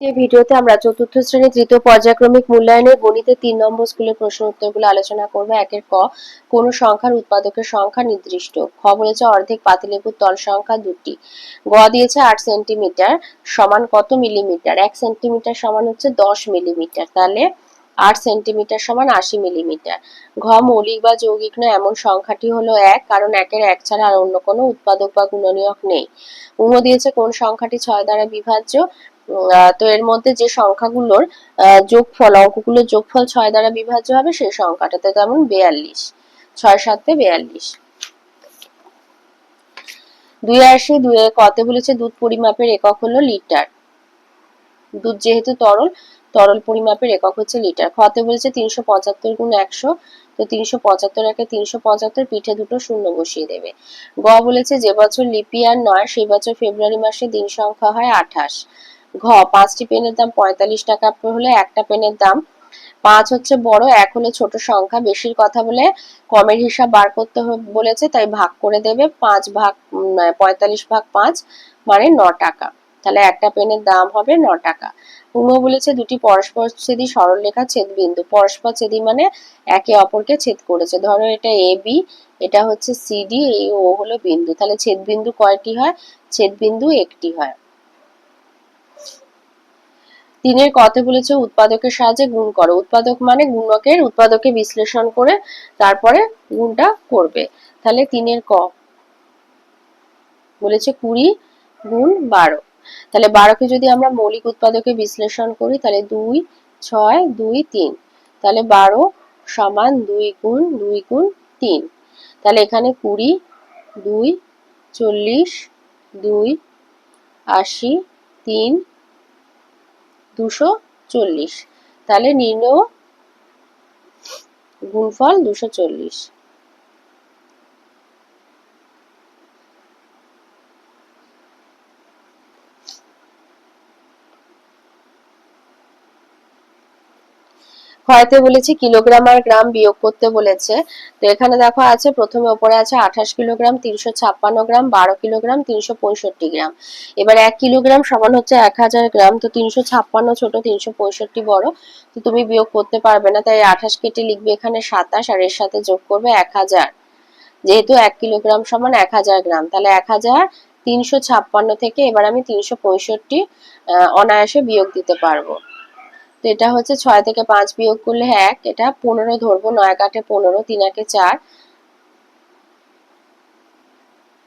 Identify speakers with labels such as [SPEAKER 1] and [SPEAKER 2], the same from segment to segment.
[SPEAKER 1] এই ভিডিওতে আমরা চতুর্থ শ্রেণি তৃতীয় পর্যায়ক্রমিক মূল্যায়নের গণিতের তিন নম্বর স্কুলের প্রশ্ন উত্তরগুলো আলোচনা করব। একের ক, কোন সংখ্যার উৎপাদকের সংখ্যা নির্দিষ্ট? খ বলেছে অর্ধেক পাতিলেবুর তল সংখ্যা দুটি। গ দিয়েছে আট সেন্টিমিটার সমান কত মিলিমিটার? এক সেন্টিমিটার সমান হচ্ছে দশ মিলিমিটার। তাহলে আট সেন্টিমিটার সমান আশি মিলিমিটার। ঘ মৌলিক বা যৌগিক নয়, এমন সংখ্যাটি হলো এক, কারণ একের এক ছাড়া আর অন্য কোনো উৎপাদক বা গুণনীয়ক নেই। উহ দিয়েছে কোন সংখ্যাটি ছয় দ্বারা বিভাজ্য? তো এর মধ্যে যে সংখ্যাগুলোর যোগফল, অঙ্কগুলোর যোগফল ছয় দ্বারা বিভাজ্য হবে, সেই সংখ্যাটাতে তেমন বেয়াল্লিশ, ছয় সাতে বেয়াল্লিশ। দুই আশি দুই কতে বলেছে দুধ পরিমাপের একক হলো লিটার। দুধ যেহেতু তরল তরল পরিমাপের একক হচ্ছে লিটার। খতে বলেছে তিনশো পঁচাত্তর গুণ একশো, তো তিনশো পঁচাত্তর একে তিনশো পঁচাত্তর পিঠে দুটো শূন্য বসিয়ে দেবে। গ বলেছে যে বছর লিপিয়ার নয়, সেই বছর ফেব্রুয়ারি মাসে দিন সংখ্যা হয় আঠাশ। ঘ, পাঁচটি পেনের দাম পঁয়তাল্লিশ টাকা হলে একটা পেনের দাম। পাঁচ হচ্ছে বড়, এক হলো ছোট সংখ্যা। বেশির কথা বলে কমের হিসাব বার করতে বলেছে, তাই ভাগ করে দেবে। পাঁচ ভাগ পঁয়তাল্লিশ ভাগ পাঁচ মানে ন টাকা। তাহলে একটা পেনের দাম হবে ন টাকা। উম বলেছে, দুটি পরস্পর ছেদি সরলরেখা ছেদ বিন্দু পরস্পর ছেদি মানে একে অপরকে ছেদ করেছে। ধরো এটা এ, বি, এটা হচ্ছে সিডি এই ও হলো বিন্দু। তাহলে ছেদ বিন্দু কয়টি হয়? ছেদ বিন্দু একটি হয়। তিনের কতে বলেছে উৎপাদকের সাহায্যে গুণ করো। উৎপাদক মানে গুণকের উৎপাদকে বিশ্লেষণ করে তারপরে গুণটা করবে। তাহলে তিনের ক বলেছে কুড়ি গুণ বারো। তাহলে বারোকে যদি আমরা মৌলিক উৎপাদকে বিশ্লেষণ করি, তাহলে দুই, ছয়, দুই, তিন। তাহলে বারো সমান দুই গুণ দুই গুণ তিন। তাহলে এখানে কুড়ি, দুই, চল্লিশ, দুই, আশি, তিন দুশো চল্লিশ। তাহলে নির্ণয় গুণফল দুশো চল্লিশ। হয়তো বলেছি, কিলোগ্রাম আর গ্রাম বিয়োগ করতে বলেছে। তো এখানে দেখো আছে, প্রথমে ওপরে আছে আঠাশ কিলোগ্রাম, তিনশো ছাপ্পান্ন গ্রাম, বারো কিলোগ্রাম, তিনশো পঁয়ষট্টি গ্রাম। এবার এক কিলোগ্রাম সমান হচ্ছে এক হাজার গ্রাম, তো তিনশো ছাপ্পান্ন ছোট, তিনশো পঁয়ষট্টি বড়, তো তুমি বিয়োগ করতে পারবে না। তাই আঠাশ কেটে লিখবে এখানে সাতাশ, আর এর সাথে যোগ করবে এক হাজার। যেহেতু এক কিলোগ্রাম সমান এক হাজার গ্রাম, তাহলে এক হাজার তিনশো ছাপ্পান্ন থেকে এবার আমি তিনশো পঁয়ষট্টি অনায়াসে বিয়োগ দিতে পারব। এটা হচ্ছে ছয় থেকে পাঁচ বিয়োগ করলে এক, এটা পনেরো ধরবো, নয় কাটে পনেরো, তিন একে চার,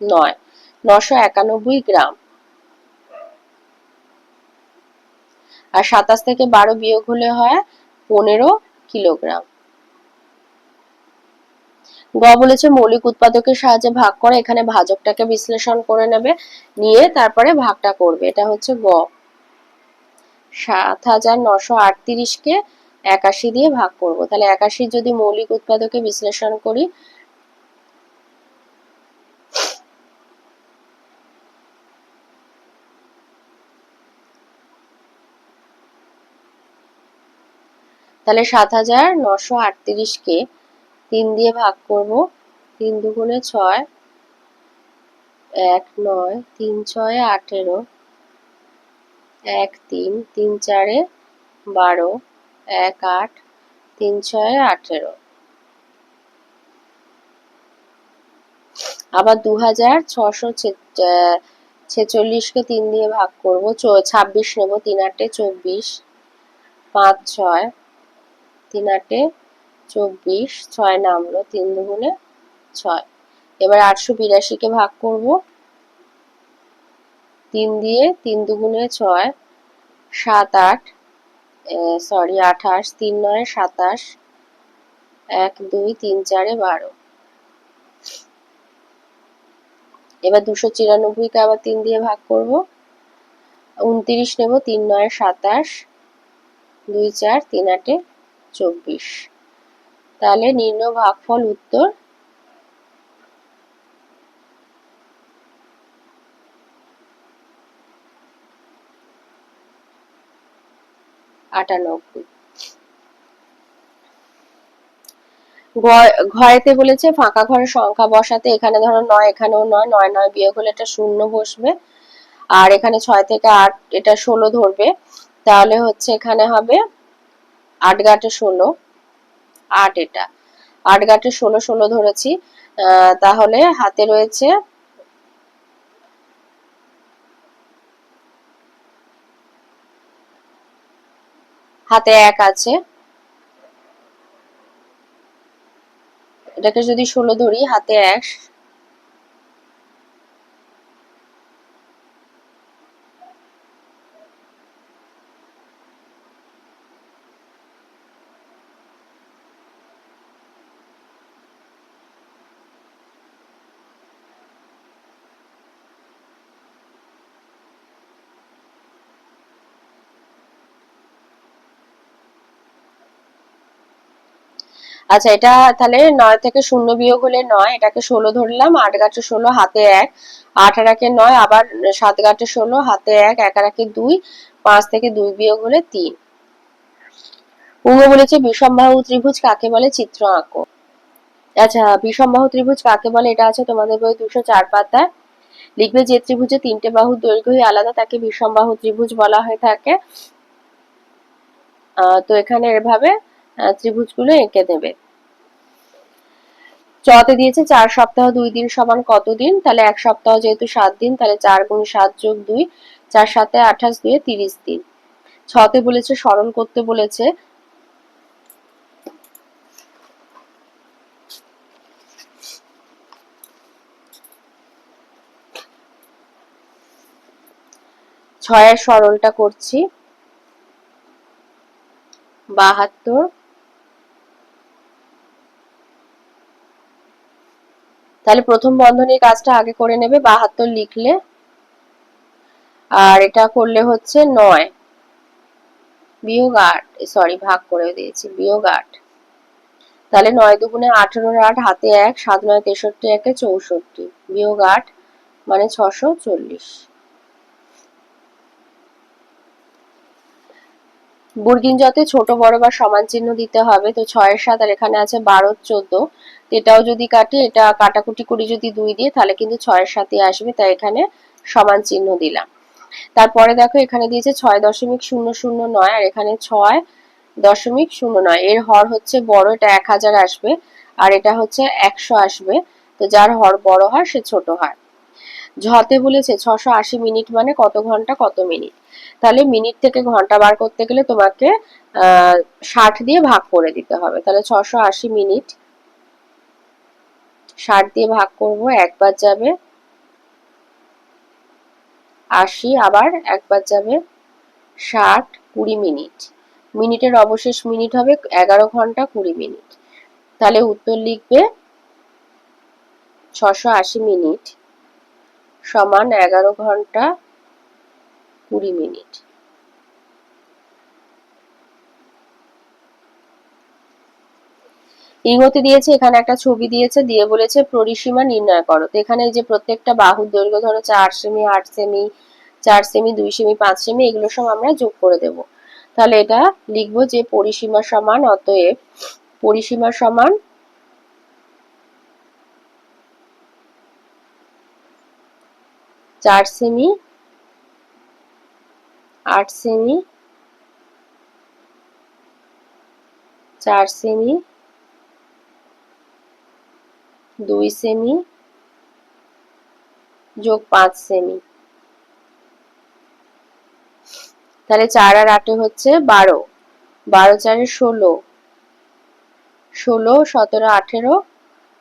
[SPEAKER 1] নয়। নশো একানব্বই গ্রাম। আর সাতাশ থেকে বারো বিয়োগ হলে হয় পনেরো কিলোগ্রাম। গ বলেছে মৌলিক উৎপাদকের সাহায্যে ভাগ করে, এখানে ভাজকটাকে বিশ্লেষণ করে নেবে, নিয়ে তারপরে ভাগটা করবে। এটা হচ্ছে গ। সাত হাজার নশো আটত্রিশকে একাশি দিয়ে ভাগ করব। তাহলে একাশি যদি মৌলিক উৎপাদকে বিশ্লেষণ করি, তাহলে সাত হাজার নশো আটত্রিশকে তিন দিয়ে ভাগ করব, তিন দুগুণে ছয়, এক নয়, তিন ছয়, আঠেরো এক তিন তিন চারে বারো, এক আট, তিন ছয় আঠেরো। আবার দু হাজার ছশো ছেচল্লিশকে তিন দিয়ে ভাগ করব ছাব্বিশ নেব, তিন আটে চব্বিশ, পাঁচ ছয়, তিন আটে চব্বিশ, ছয় নামলো, তিন দুগুণে ছয়। এবার আটশো বিরাশিকে ভাগ করব তিন দিয়ে তিন দুগুণে ছয়, সাত আট সরি আঠাশ, তিন নয়, সাতাশ, এক, দুই, তিন, চারে বারো। এবার দুশো চিরানব্বইকে আবার তিন দিয়ে ভাগ করব। উনত্রিশ নেব, তিন নয়, সাতাশ, দুই, চার, তিন আটে চব্বিশ। তাহলে নিম্ন ভাগফল উত্তর আটানব্বই। ঘরেতে বলেছে, ফাঁকা ঘরের সংখ্যা বসাতে এখানে ধরো নয়, এখানেও নয় নয় নয় বিয়োগ হলে এটা শূন্য বসবে। আর এখানে ছয় থেকে আট, এটা ষোলো ধরবে। তাহলে হচ্ছে এখানে হবে আট গাটে ষোলো, আট এটা। আট গাটে ষোলো ষোলো ধরেছি। তাহলে হাতে রয়েছে হাতে এক আছে। এটাকে যদি ষোলো ধরি হাতে এক আচ্ছা এটা তাহলে নয় থেকে শূন্য বিয়োগ হলে নয়, এটাকে ষোলো ধরলাম, আট গাছে ষোলো, হাতে এক, আট আর একে নয়, আবার সাত গাছে ষোলো, হাতে এক এক আর একে দুই, পাঁচ থেকে দুই বিয়োগ হলে তিন। পুঙ্গ বলেছে বিষমবাহু ত্রিভুজ কাকে বলে? চিত্র আঁকো। আচ্ছা বিষমবাহু ত্রিভুজ কাকে বলে? এটা আছে তোমাদের বই দুশো চার পাতায়। লিখবে যে ত্রিভুজে তিনটে বাহু দৈর্ঘ্যই আলাদা, তাকে বিষমবাহু ত্রিভুজ বলা হয়ে থাকে। তো এখানে এভাবে ত্রিভুজগুলো এঁকে দেবে। চতে দিয়েছে চার সপ্তাহ দুই দিন সমান কত দিন? তাহলে এক সপ্তাহ যেহেতু সাত দিন, তাহলে চার গুণ সাত যোগ দুই, চার সাথে আঠাশ দুয়ে তিরিশ দিন। ছতে বলেছে, স্মরণ করতে বলেছে। ছয়ের সরলটা করছি। বাহাত্তর তাহলে প্রথম বন্ধনীর কাজটা আগে করে নেবে, বাহাত্তর লিখলে। আর এটা করলে হচ্ছে নয়। বিয়োগ আট সরি ভাগ করে দিয়েছি, বিয়োগ আট। তাহলে নয় দুগুণে আঠেরোর আট, হাতে এক, সাত নয় তেষট্টি একে চৌষট্টি। বিয়োগ আট মানে ছশো চল্লিশ। বুর্গিন যতে ছোট, বড় বা সমান চিহ্ন দিতে হবে, তো ছয়ের সাত আর এখানে আছে বারো, চোদ্দ। এটাও যদি কাটি, এটা কাটাকুটি করি যদি দুই দিয়ে, তাহলে কিন্তু ছয়ের সাথে আসবে, তাই এখানে সমান চিহ্ন দিলাম। তারপরে দেখো, এখানে দিয়েছে ছয় দশমিক শূন্য শূন্য নয়, আর এখানে ছয় দশমিক শূন্য নয়। এর হর হচ্ছে বড়, এটা এক হাজার আসবে, আর এটা হচ্ছে একশো আসবে। তো যার হর বড় হয়, সে ছোট হয়। ঝতে বলেছে, ছশো আশি মিনিট মানে কত ঘণ্টা, কত মিনিট? তাহলে মিনিট থেকে ঘণ্টা বার করতে গেলে তোমাকে ষাট দিয়ে ভাগ করে দিতে হবে। তাহলে ছশো আশি মিনিট ষাট দিয়ে ভাগ করব, একবার যাবে আশি, আবার একবার যাবে ষাট, কুড়ি মিনিট। মিনিটের অবশেষ মিনিট হবে এগারো ঘণ্টা, কুড়ি মিনিট। তাহলে উত্তর লিখবে, ছশো আশি মিনিট সমান এগারো ঘণ্টা কুড়ি মিনিট। ইগোতে দিয়েছে, এখানে একটা ছবি দিয়েছে, দিয়ে বলেছে পরিসীমা নির্ণয় করো। তো এখানে যে প্রত্যেকটা বাহুর দৈর্ঘ্য ধরো চার সেমি আট সেমি চার সেমি দুই সেমি পাঁচ সেমি এগুলো সব আমরা যোগ করে দেব। তাহলে এটা লিখব যে পরিসীমা সমান, অতএব পরিসীমা সমান চার সেমি আট সেমি চার সেমি দুই সেমি যোগ পাঁচ সেমি তাহলে চার আর আটে হচ্ছে বারো। বারো চারে ষোলো। ষোলো, সতেরো, আঠেরো।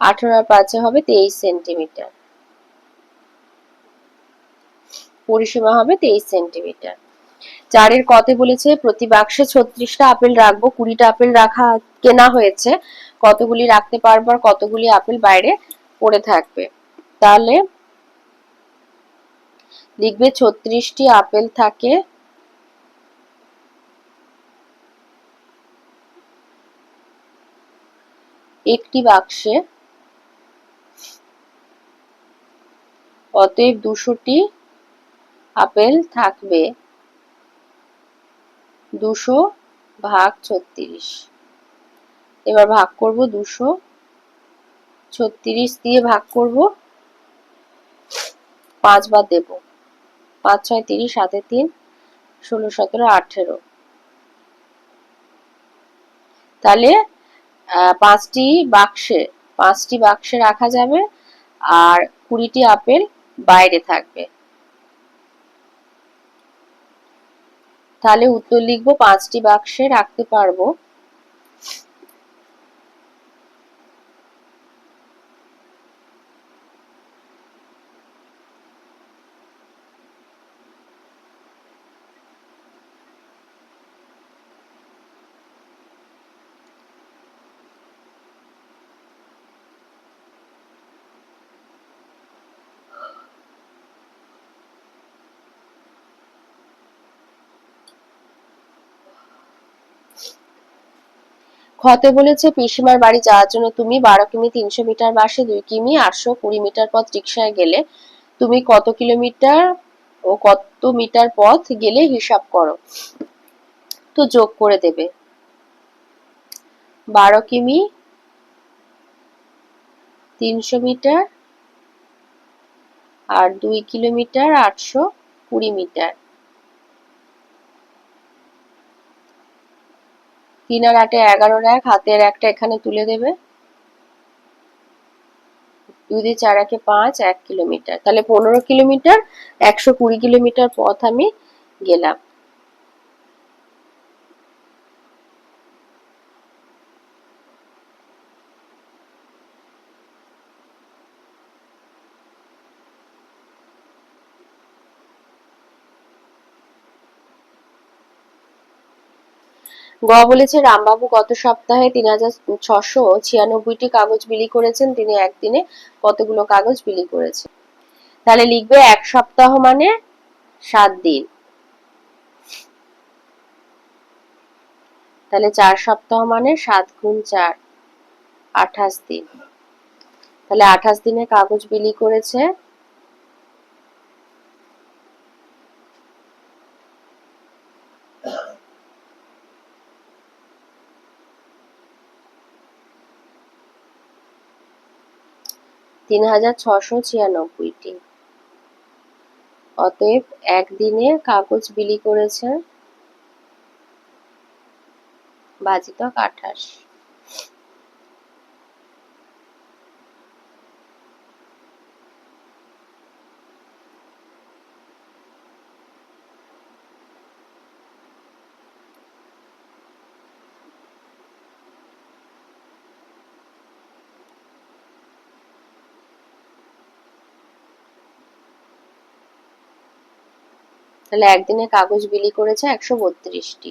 [SPEAKER 1] আঠেরো আর পাঁচে হবে তেইশ সেন্টিমিটার পরিসীমা হবে তেইশ সেন্টিমিটার। চারের কতে বলেছে, প্রতি বাক্সে ছত্রিশটা আপেল রাখব, কুড়িটা আপেল রাখা কেনা হয়েছে, কতগুলি রাখতে পারব আর কতগুলি আপেল বাইরে পড়ে থাকবে। তাহলে লিখবে ছত্রিশটি আপেল থাকে, একটি বাক্সে, অতএব দুশোটি আপেল থাকবে দুশো ভাগ ছত্রিশ। এবার ভাগ করব দুশো ছত্রিশ দিয়ে ভাগ করব পাঁচবার দেব। পাঁচ ছয় তিরিশ সাথে তিন, ষোলো সতেরো, আঠেরো। তাহলে পাঁচটি বাক্সে পাঁচটি বাক্সে রাখা যাবে আর কুড়িটি আপেল বাইরে থাকবে। তাহলে উত্তর লিখব পাঁচটি বাক্সে রাখতে পারব। খতে বলেছে, পিসিমার বাড়ি যাওয়ার জন্য তুমি বারো কিমি, তিনশো মিটার বাসে দুই কিমি, আটশো কুড়ি মিটার পথ রিক্সায় গেলে তুমি কত কিলোমিটার ও কত মিটার পথ গেলে হিসাব করো। তো যোগ করে দেবে। বারো কিমি, তিনশো মিটার আর দুই কিলোমিটার আটশো কুড়ি মিটার। তিন আর আটে এগারো এক, হাতের একটা এখানে তুলে দেবে। দুই দিয়ে চার একে পাঁচ, এক কিলোমিটার। তাহলে পনেরো কিলোমিটার, একশো কুড়ি কিলোমিটার পথ আমি গেলাম। গ বলেছে, রামবাবু গত সপ্তাহে তিন হাজার ছশো ছিয়ানব্বইটি কাগজ বিলি করেছেন। তিনি একদিনে কতগুলো কাগজ বিলি করেছেন? তাহলে লিখবে এক সপ্তাহ মানে সাত দিন। তাহলে চার সপ্তাহ মানে সাত গুণ চার, আঠাশ দিন। তাহলে আঠাশ দিনে কাগজ বিলি করেছে তিন হাজার ছশো ছিয়ানব্বইটি। অতএব একদিনে কাগজ বিলি করেছে বাজিতক আঠাশ। তাহলে একদিনে কাগজ বিলি করেছে একশো বত্রিশটি।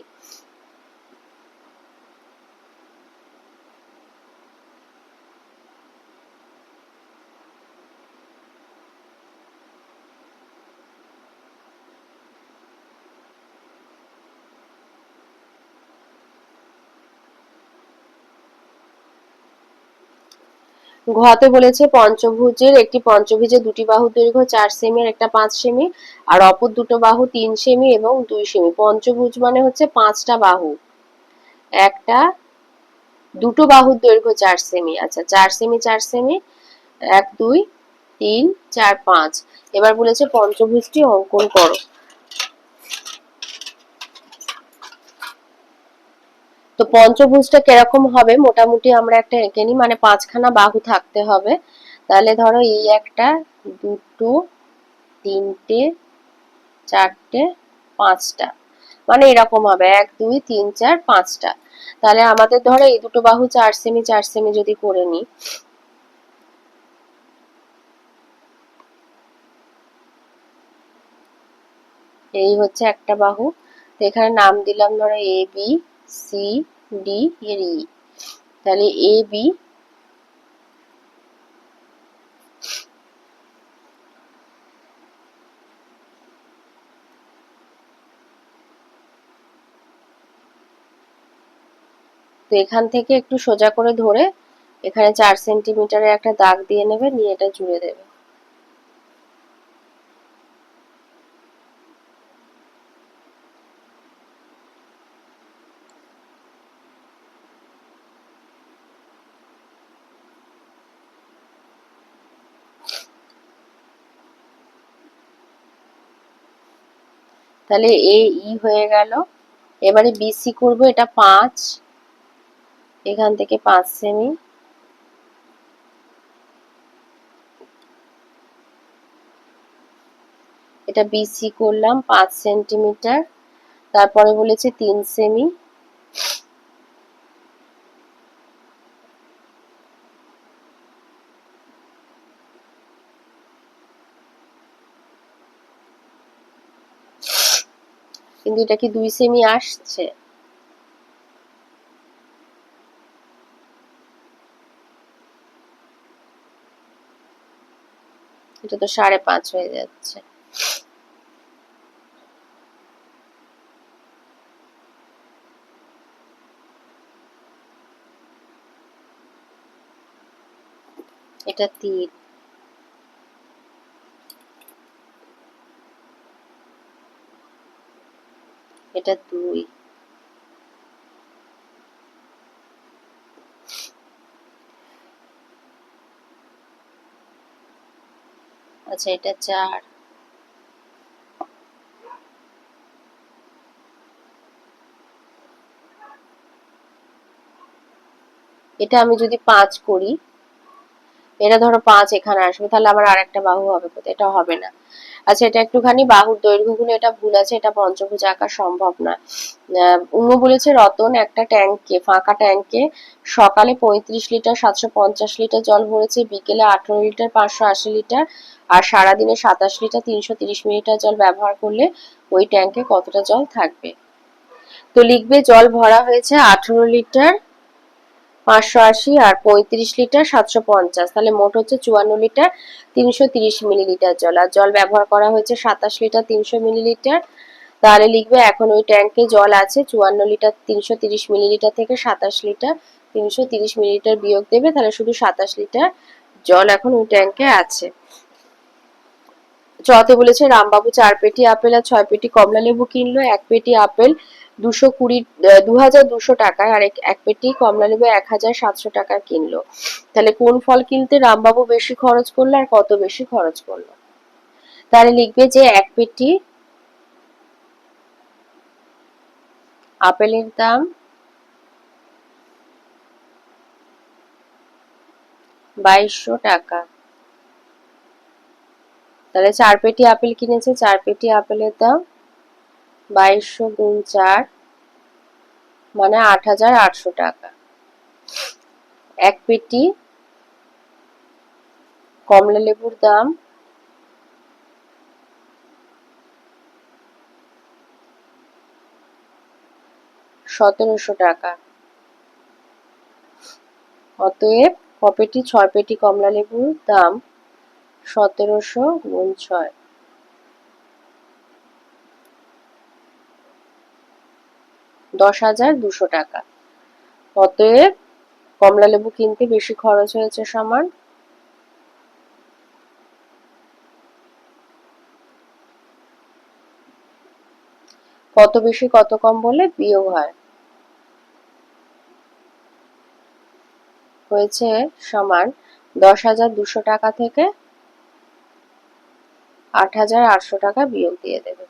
[SPEAKER 1] ঘতে বলেছে, পঞ্চভুজের একটি পঞ্চভুজের দুটি বাহু দৈর্ঘ্য চার সেমি, আর একটা পাঁচ সেমি, আর অপর দুটো বাহু তিন সেমি এবং দুই সেমি। পঞ্চভুজ মানে হচ্ছে পাঁচটা বাহু। একটা, দুটো বাহুর দৈর্ঘ্য চার সেমি। আচ্ছা চার সেমি চার সেমি, এক, দুই, তিন, চার, পাঁচ। এবার বলেছে, পঞ্চভুজটি অঙ্কন করো। তো পঞ্চভুজটা কীরকম হবে মোটামুটি আমরা একটা এঁকে নিই মানে পাঁচখানা বাহু থাকতে হবে। তাহলে ধরো এই একটা, দুটো, তিনটে, চারটে, পাঁচটা। মানে এরকম হবে, এক, দুই, তিন, চার, পাঁচটা। তাহলে আমাদের ধরো এই দুটো বাহু চার সেমি চার সেমি যদি করে নিই। এই হচ্ছে একটা বাহু। তো এখানে নাম দিলাম ধরো এ, বি সি ডি এর ই তাহলে এ বি এখান থেকে একটু সোজা করে ধরে এখানে চার সেন্টিমিটারের একটা দাগ দিয়ে নেবে, নিয়ে এটা জুড়ে দেবে। তাহলে এ ই হয়ে গেল। এবারে বিসি করব, এটা পাঁচ। এখান থেকে পাঁচ সেমি। এটা বিসি করলাম, পাঁচ সেন্টিমিটার। তারপরে বলেছে তিন সেমি। কিন্তু এটা কি দুই সেমি আসছে? এটা তো সাড়ে পাঁচ হয়ে যাচ্ছে। এটা তিন। এটা দুই। আচ্ছা এটা চার। এটা আমি যদি পাঁচ করি এটা ধরো পাঁচ এখানে আসবে, তাহলে আমার আর একটা বাহু হবে কোথায়? এটা হবে না। আচ্ছা এটা একটুখানি বাহুর দৈর্ঘ্যগুলো, এটা ভুল আছে, এটা পঞ্চভুজ আঁকা সম্ভব না। উঙ্গ বলেছে, রতন, একটা ট্যাঙ্কে, ফাঁকা ট্যাঙ্কে, সকালে পঁয়ত্রিশ লিটার, সাতশো পঞ্চাশ লিটার জল ভরেছে, বিকেলে আঠারো লিটার, পাঁচশো আশি লিটার, আর সারাদিনে সাতাশ লিটার, তিনশো তিরিশ মিলিটার জল ব্যবহার করলে ওই ট্যাঙ্কে কতটা জল থাকবে? তো লিখবে, জল ভরা হয়েছে আঠারো লিটার পাঁচশো আশি আর পঁয়ত্রিশ লিটার সাতশো পঞ্চাশ। তাহলে মোট হচ্ছে চুয়ান্ন লিটার, তিনশো তিরিশ মিলিলিটার জল। আর জল ব্যবহার করা হয়েছে সাতাশ লিটার, তিনশো মিলিলিটার। তাহলে লিখবে এখন ওই ট্যাঙ্কে জল আছে, চুয়ান্ন লিটার, তিনশো তিরিশ মিলিলিটার থেকে সাতাশ লিটার, তিনশো তিরিশ মিলিলিটার বিয়োগ দেবে, তাহলে শুধু সাতাশ লিটার জল এখন ওই ট্যাঙ্কে আছে। চতে বলেছে, রামবাবু চার পেটি আপেল আর ছয় পেটি কমলা লেবু কিনলো, এক পেটি আপেল দুশো কুড়ি দু হাজার দুশো টাকায় আর এক পেটি কমলা লেবু এক হাজার সাতশো টাকায় কিনলো। তাহলে কোন ফল কিনতে রামবাবু বেশি খরচ করল আর কত বেশি খরচ করল? তাহলে লিখবে যে এক পেটি আপেলের দাম বাইশশো টাকা। তাহলে চার পেটি আপেল কিনেছে, চার পেটি আপেলের দাম বাইশশো গুণ চার মানে আট হাজার আটশো টাকা। এক পেটি কমলা লেবুর দাম সতেরোশো টাকা। অতএব কপেটি ছয় পেটি কমলা লেবুর দাম সতেরোশো গুণ ছয়। দশ হাজার দুশো টাকা। অতএব কমলা লেবু কিনতে বেশি খরচ হয়েছে সমান। কত বেশি, কত কম বলে বিয়োগ হয়। হয়েছে সমান দশ হাজার দুশো টাকা থেকে আট হাজার আটশো টাকা বিয়োগ দিয়ে দেবে।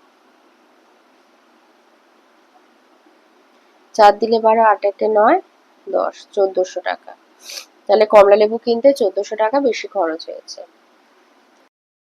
[SPEAKER 1] চার দিলে বারো, আট একে নয়, দশ, চোদ্দোশো টাকা। তাহলে কমলা লেবু কিনতে চোদ্দশো টাকা বেশি খরচ হয়েছে।